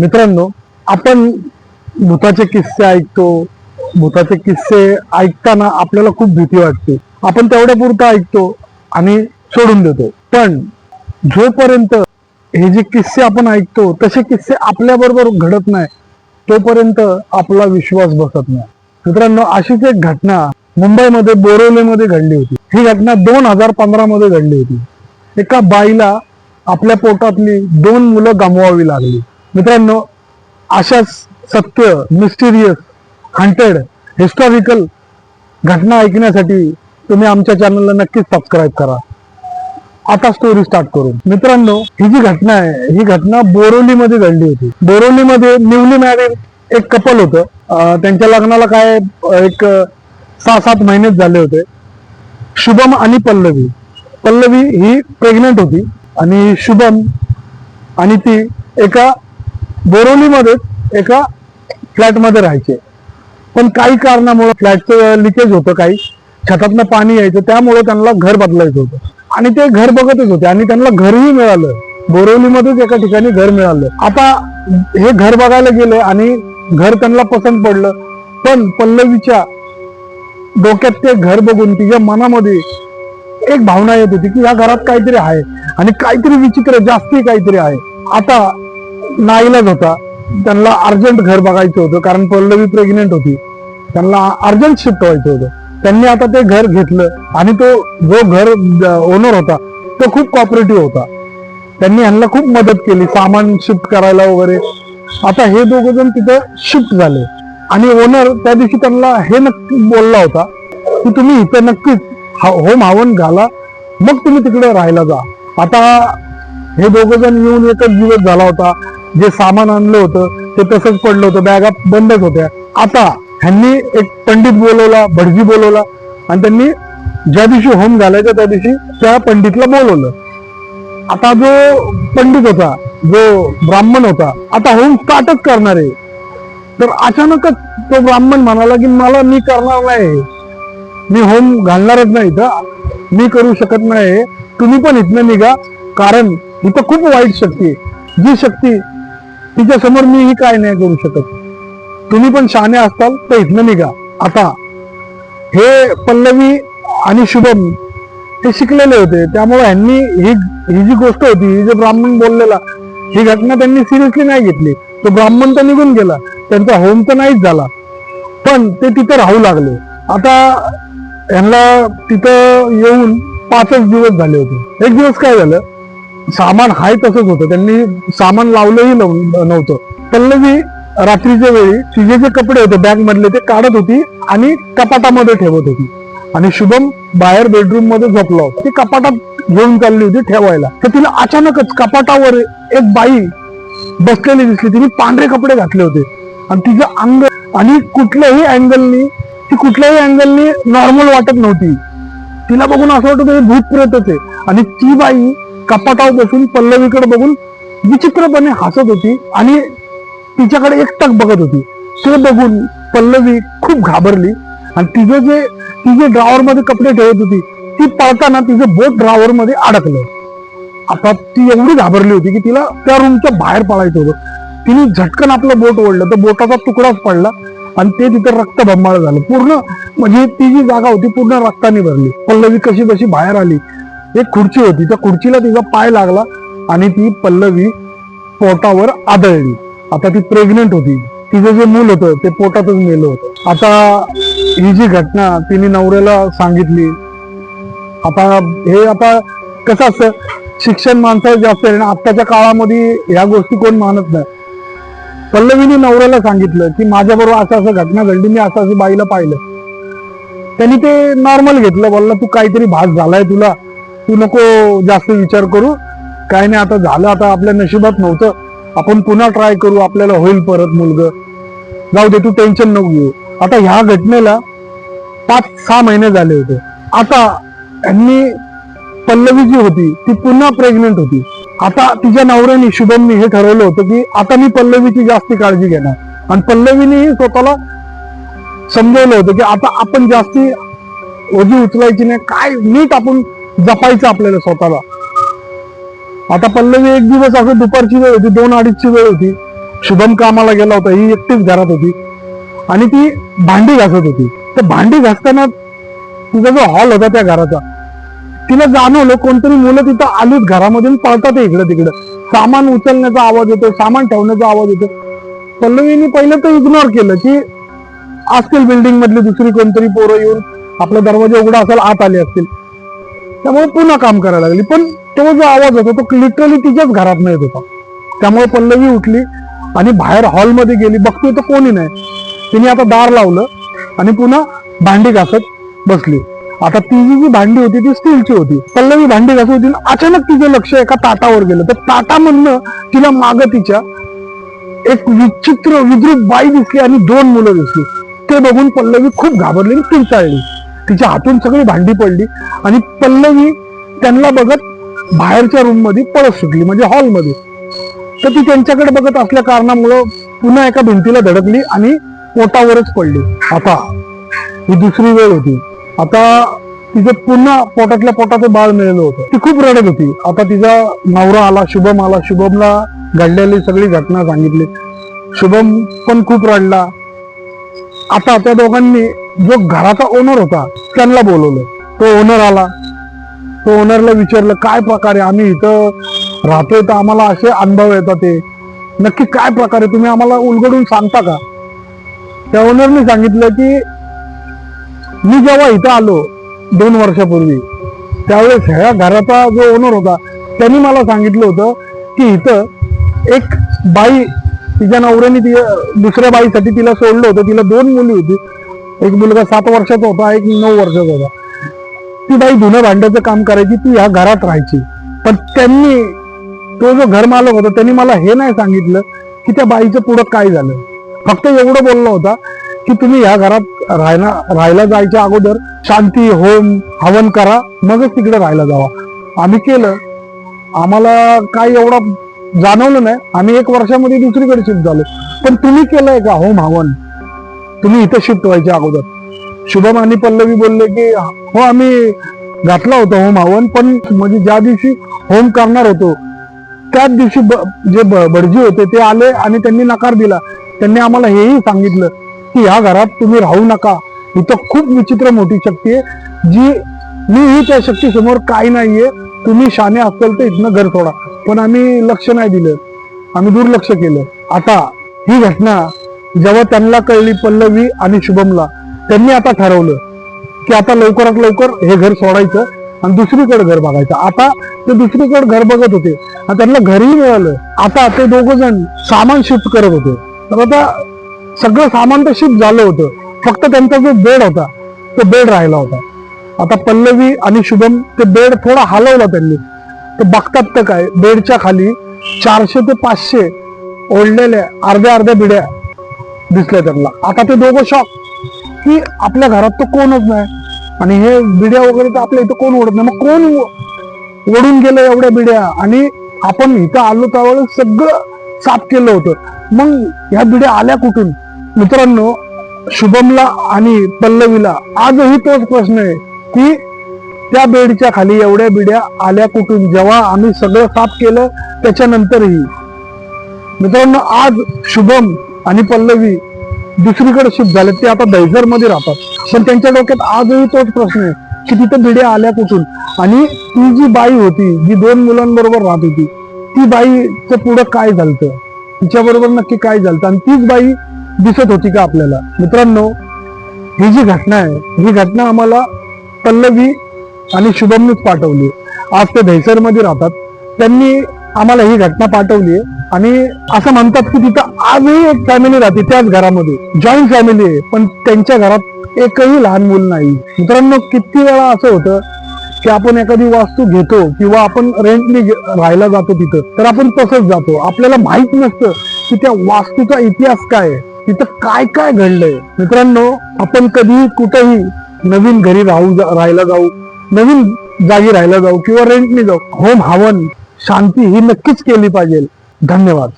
मित्रांनो आपण भूताचे किस्से ऐकतो. भूताचे किस्से ऐकताना आपल्याला खूप भीती वाटते. आपण तेवढ्या पुरतं ऐकतो आणि सोडून देतो. पण जोपर्यंत हे जे किस्से आपण ऐकतो तसे किस्से आपल्या बरोबर घडत नाही तोपर्यंत आपला विश्वास बसत नाही. मित्रांनो अशीच एक घटना मुंबईमध्ये बोरवलेमध्ये घडली होती. ही घटना दोन हजार पंधरा मध्ये घडली होती. एका बाईला आपल्या पोटातली दोन मुलं गमवावी लागली. मित्रांनो अशाच सत्य मिस्टिरियस हंटेड हिस्टॉरिकल घटना ऐकण्यासाठी तुम्ही आमच्या चॅनलला नक्कीच सबस्क्राईब करा. आता स्टोरी स्टार्ट करू. मित्रांनो ही जी घटना आहे ही घटना बोरोलीमध्ये घडली होती. बोरोलीमध्ये न्यूली मॅरिड एक कपल होतं. त्यांच्या लग्नाला काय एक सहा सात महिनेच झाले होते. शुभम आणि पल्लवी. पल्लवी ही प्रेग्नेंट होती आणि शुभम आणि ती एका बोरोलीमध्येच एका फ्लॅटमध्ये राहायचे. पण काही कारणामुळे फ्लॅटचं लिकेज होतं काही. छतातनं पाणी यायचं त्यामुळे त्यांना घर बदलायचं होतं. आणि ते घर बघतच होते आणि त्यांना घरही मिळालं. बोरवलीमध्येच एका ठिकाणी घर मिळालं. आता हे घर बघायला गेले आणि घर त्यांना पसंत पडलं. पण पल्लवीच्या डोक्यात ते घर बघून तिच्या मनामध्ये एक भावना येत होती की या घरात काहीतरी आहे. आणि काहीतरी विचित्र जास्ती काहीतरी आहे. आता नाईलाज होता. त्यांना अर्जंट घर बघायचं होतं कारण पल्लवी प्रेग्नेंट होती. त्यांना अर्जंट शिफ्ट व्हायचं होतं. त्यांनी आता ते घर घेतलं आणि तो जो घर ओनर होता तो खूप कॉपरेटिव्ह होता. त्यांनी ह्यांना खूप मदत केली सामान शिफ्ट करायला वगैरे. आता हे दोघं जण तिथं शिफ्ट झाले. आणि ओनर त्या दिवशी त्यांना हे नक्की बोलला होता की तुम्ही इथं नक्कीच होम हावन घाला मग तुम्ही तिकडे राहायला जा. आता हे दोघ जण येऊन एकच दिवस झाला होता. जे सामान आणलं होतं ते तसंच पडलं होतं. बॅगा बंदच होत्या. आता ह्यांनी एक पंडित बोलवला भटजी बोलवला आणि त्यांनी ज्या दिवशी होम घालायचा त्या दिवशी त्या पंडितला बोलवलं. आता जो पंडित होता जो ब्राह्मण होता आता होम स्टार्टच करणार आहे. तर अचानकच तो ब्राह्मण म्हणाला की मला मी करणार नाही. मी होम घालणारच नाही इथं. मी करू शकत नाही. तुम्ही पण इथनं निघा. कारण इथं खूप वाईट शक्ती आहे. जी शक्ती तिच्या समोर मी ही काय नाही करू शकत. तुम्ही पण शहाणे असताल तर इथनं निघा. आता हे पल्लवी आणि शुभम हे शिकलेले होते. त्यामुळे ह्यांनी ही ही जी गोष्ट होती ही जे ब्राह्मण बोललेला ही घटना त्यांनी सिरियसली नाही घेतली. तो ब्राह्मण तर निघून गेला. त्यांचा होम तर नाहीच झाला. पण ते तिथं राहू लागले. आता यांना तिथं येऊन पाचच दिवस झाले होते. एक दिवस काय झालं? सामान हाय तसंच होतं. त्यांनी सामान लावलंही नव्हतं. पल्लवी रात्रीच्या वेळी तिचे जे कपडे होते बॅग मधले ते काढत होती आणि कपाटामध्ये ठेवत होती. आणि शुभम बाहेर बेडरूममध्ये झोपला होता. ती कपाटात घेऊन चालली होती ठेवायला. तर तिला अचानकच कपाटावर एक बाई बसलेली दिसली. तिने पांढरे कपडे घातले होते. आणि तिचं अंग आणि कुठल्याही अँगलनी ती कुठल्याही अँगलनी नॉर्मल वाटत नव्हती. तिला बघून असं वाटत होतं भूत प्रेतच आहे. आणि ती बाई कपाटावर बसून पल्लवीकडे बघून विचित्रपणे हसत होती आणि तिच्याकडे एकटक बघत होती. ते बघून पल्लवी खूप घाबरली आणि तिचे जे तिचे ड्रावर मध्ये कपडे ठेवत होती ती पळताना तिचं बोट ड्रावर मध्ये अडकलं. आता ती एवढी घाबरली होती की तिला त्या रूमच्या बाहेर पळायचं होतं. तिने झटकन आपलं बोट ओढलं तर बोटाचा तुकडाच पडला आणि ते तिथं रक्तभंबाळ झालं. पूर्ण म्हणजे ती जी जागा होती पूर्ण रक्ताने भरली. पल्लवी कशी कशी बाहेर आली एक खुर्ची होती. त्या खुर्चीला तिचा पाय लागला आणि ती पल्लवी पोटावर आदळली. आता ती प्रेग्नेंट होती. तिचं जे मूल होतं ते पोटातच मेलं होतं. आता ही जी घटना तिने नवऱ्याला सांगितली आता हे आता कसं असतं? शिक्षण माणसावर जास्त आहे आत्ताच्या काळामध्ये ह्या गोष्टी कोण मानत नाही. पल्लवीने नवऱ्याला सांगितलं की माझ्याबरोबर असं असं घटना घडली मी असं असं बाईला पाहिलं. त्यांनी ते नॉर्मल घेतलं. बोलला तू काहीतरी भास झालाय तुला. तू नको जास्त विचार करू. काय नाही आता झालं आता आपल्या नशिबात नव्हतं. आपण पुन्हा ट्राय करू आपल्याला होईल परत मुलगा. जाऊ दे तू टेन्शन नको घेऊ. आता ह्या घटनेला पाच सहा महिने झाले होते. आता यांनी पल्लवी जी होती ती पुन्हा प्रेग्नेंट होती. आता तिच्या नवऱ्याने शुभमनी हे ठरवलं होतं की आता मी पल्लवीची जास्ती काळजी घेणार. आणि पल्लवीनेही स्वतःला समजवलं होतं की आता आपण जास्ती ओझी उचलायची नाही. काय नीट आपण जपायचं आपल्याला स्वतःला. आता पल्लवी एक दिवस असं दुपारची वेळ होती दोन अडीचची वेळ होती. शुभम कामाला गेला होता ही एकटीच घरात होती. आणि ती भांडी घासत होती. तर भांडी घासताना तिचा जो हॉल होता त्या घराचा तिला जाणवलं कोणतरी मुलं तिथं आलीच घरामधून पळतात इकडं तिकडं. सामान उचलण्याचा आवाज येतो सामान ठेवण्याचा आवाज येतो. पल्लवीने पहिलं तर इग्नोर केलं की असतील बिल्डिंग मधली दुसरी कोणतरी पोरं येऊन आपला दरवाजा उघडा असेल आत आले असतील. त्यामुळे पुन्हा काम करायला लागली. पण तो जो आवाज होता तो लिटरली तिच्याच घरात येत होता. त्यामुळे पल्लवी उठली आणि बाहेर हॉलमध्ये गेली. बघतोय तर कोणी नाही. तिने आता दार लावलं आणि पुन्हा भांडी घासत बसली. आता ती जी भांडी होती ती स्टीलची होती. पल्लवी भांडी घासत होती आणि अचानक तिचं लक्ष एका ताटावर गेलं. तर ताटामधनं तिला माग तिच्या एक विचित्र विद्रुप बाई दिसली आणि दोन मुलं दिसली. ते बघून पल्लवी खूप घाबरली आणि किंचाळली तिच्या हातून सगळी भांडी पडली आणि पल्लवी त्यांना बघत बाहेरच्या रूममध्ये पळत सुटली म्हणजे हॉलमध्ये तर ती त्यांच्याकडे बघत असल्या कारणामुळं पुन्हा एका भिंतीला धडकली आणि पोटावरच पडली. आता ही दुसरी वेळ होती. आता तिचं पुन्हा पोटातल्या पोटाचं बाळ मिळालं होतं. ती खूप रडत होती. आता तिचा नवरा आला शुभम आला. शुभमला घडलेली सगळी घटना सांगितली. शुभम पण खूप रडला. आता त्या दोघांनी जो घराचा ओनर होता त्यांना बोलवलं. तो ओनर आला. तो ओनरला विचारलं काय प्रकारे आम्ही इथं राहतोय तर आम्हाला असे अनुभव येतात ते. नक्की काय प्रकारे तुम्ही आम्हाला उलगडून सांगता का? त्या ओनरने सांगितलं की मी जेव्हा इथं आलो दोन वर्षापूर्वी त्यावेळेस ह्या घराचा जो ओनर होता त्यांनी मला सांगितलं होतं की इथं एक बाई तिच्या नवऱ्याने ती दुसऱ्या बाईसाठी तिला सोडलं होतं. तिला दोन मुली होती. एक मुलगा सात वर्षाचा होता एक नऊ वर्षाचा होता. ती बाई धुणं भांड्याचं काम करायची ती ह्या घरात राहायची. पण त्यांनी तो जो घर मालक होता त्यांनी मला हे नाही सांगितलं की त्या बाईचं पुढं काय झालं. फक्त एवढं बोलला होता की तुम्ही ह्या घरात राहायला राहायला जायच्या अगोदर शांती होम हवन करा मगच तिकडे राहायला जावा. आम्ही केलं. आम्हाला काय एवढा जाणवलं नाही. आम्ही एक वर्षामध्ये दुसरीकडे शिफ्ट झालो. पण तुम्ही केलंय का होम हवन? तुम्ही इथं शिफ्ट व्हायच्या अगोदर. शुभम आणि पल्लवी बोलले की हो आम्ही घातला होता होम हवन पण म्हणजे ज्या दिवशी होम करणार होतो त्याच दिवशी जे भटजी होते ते आले आणि त्यांनी नकार दिला. त्यांनी आम्हाला हेही सांगितलं की ह्या घरात तुम्ही राहू नका. इथं खूप विचित्र मोठी शक्ती आहे जी मी ही त्या शक्ती समोर काही नाहीये. तुम्ही शाने असाल तर इथनं घर सोडा. पण आम्ही लक्ष नाही दिलं. आम्ही दुर्लक्ष केलं. आता ही घटना जेव्हा त्यांना कळली पल्लवी आणि शुभमला त्यांनी आता ठरवलं की आता लवकरात लवकर हे घर सोडायचं आणि दुसरीकडे घर बघायचं. आता ते दुसरीकडे घर बघत होते आणि त्यांना घरही मिळालं. आता ते दोघ जण सामान शिफ्ट करत होते. तर आता सगळं सामान तर शिफ्ट झालं होतं. फक्त त्यांचा जो बेड होता तो बेड राहिला होता. आता पल्लवी आणि शुभम ते बेड थोडा हलवला त्यांनी. तर बघतात तर काय बेडच्या खाली चारशे ते पाचशे ओढलेल्या अर्ध्या अर्ध्या बिड्या दिसल्या त्यांना. आता ते दोघं शॉक की आपल्या घरात तर कोणच नाही. आणि हे बिड्या वगैरे तर आपल्या इथं कोण ओढत नाही. मग कोण ओढून गेलं एवढ्या बिड्या? आणि आपण इथं आलो त्यावेळेस सगळं साफ केलं होतं. मग ह्या बिड्या आल्या कुठून? मित्रांनो शुभमला आणि पल्लवीला. आजही तोच प्रश्न आहे की त्या बेडच्या खाली एवढ्या बिड्या आल्या कुठून? जेव्हा आम्ही सगळं साफ केलं त्याच्यानंतरही. मित्रांनो आज शुभम आणि पल्लवी दुसरीकडे शिफ्ट झाले. ते आता दैजरमध्ये राहतात. पण त्यांच्या डोक्यात आजही तोच प्रश्न आहे की तिथं भिड्या आल्या कुठून? आणि ती जी बाई होती जी दोन मुलांबरोबर राहत होती ती बाईचं पुढं काय झालं तिच्या बरोबर नक्की काय झालं आणि तीच बाई दिसत होती का आपल्याला? मित्रांनो ही जी घटना आहे ही घटना आम्हाला पल्लवी आणि शुभमनीच पाठवली आज ते दहिसरमध्ये राहतात. त्यांनी आम्हाला ही घटना पाठवली आहे. आणि असं म्हणतात की तिथं आजही एक फॅमिली राहते त्याच घरामध्ये. जॉईंट फॅमिली आहे पण त्यांच्या घरात एकही लहान मूल नाही. मित्रांनो किती वेळा असं होतं की आपण एखादी वास्तू घेतो किंवा आपण रेंटनी राहायला जातो तिथं तर आपण तसंच जातो. आपल्याला माहीत नसतं की त्या वास्तूचा इतिहास काय तिथं काय काय घडलंय. मित्रांनो आपण कधीही कुठेही नवीन घरी राहू राहायला जाऊ नवीन जागी राहायला जाऊ किंवा रेंटने जाऊ होम हवन शांती ही नक्कीच केली पाहिजे. धन्यवाद.